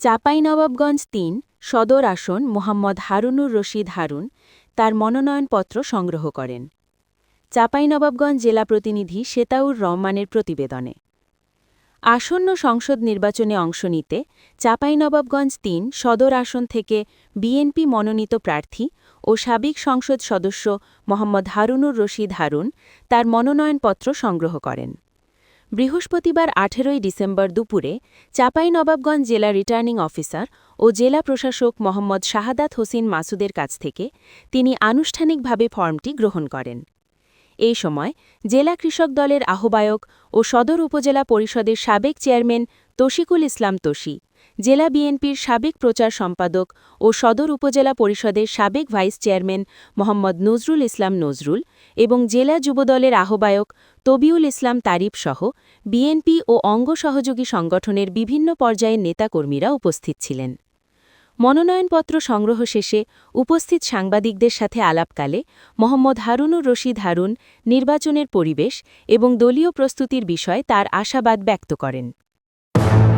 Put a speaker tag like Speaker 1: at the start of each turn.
Speaker 1: চাঁপাইনবাবগঞ্জ তিন সদর আসন মোহাম্মদ হারুনুর রশিদ হারুন তার মনোনয়নপত্র সংগ্রহ করেন। চাঁপাইনবাবগঞ্জ জেলা প্রতিনিধি শেতাউর রহমানের প্রতিবেদনে। আসন্ন সংসদ নির্বাচনে অংশ নিতে চাঁপাইনবাবগঞ্জ তিন সদর আসন থেকে বিএনপি মনোনীত প্রার্থী ও সাবেক সংসদ সদস্য মোহাম্মদ হারুনুর রশিদ হারুন তার মনোনয়নপত্র সংগ্রহ করেন। বৃহস্পতিবার আঠেরোই ডিসেম্বর দুপুরে চাঁপাইনবাবগঞ্জ জেলা রিটার্নিং অফিসার ও জেলা প্রশাসক মোহাম্মদ শাহাদাত হোসেন মাসুদের কাছ থেকে তিনি আনুষ্ঠানিকভাবে ফর্মটি গ্রহণ করেন। এই সময় জেলা কৃষক দলের আহ্বায়ক ও সদর উপজেলা পরিষদের সাবেক চেয়ারম্যান তশিকুল ইসলাম তোষি জেলা বিএনপির সাবেক প্রচার সম্পাদক ও সদর উপজেলা পরিষদের সাবেক ভাইস চেয়ারম্যান মোহাম্মদ নজরুল ইসলাম নজরুল এবং জেলা যুবদলের আহ্বায়ক তবিউল ইসলাম তারিফ সহ বিএনপি ও অঙ্গ সহযোগী সংগঠনের বিভিন্ন পর্যায়ের নেতাকর্মীরা উপস্থিত ছিলেন। মনোনয়নপত্র সংগ্রহ শেষে উপস্থিত সাংবাদিকদের সাথে আলাপকালে মোহাম্মদ হারুনুর রশিদ হারুন নির্বাচনের পরিবেশ এবং দলীয় প্রস্তুতির বিষয়ে তার আশাবাদ ব্যক্ত করেন। thank you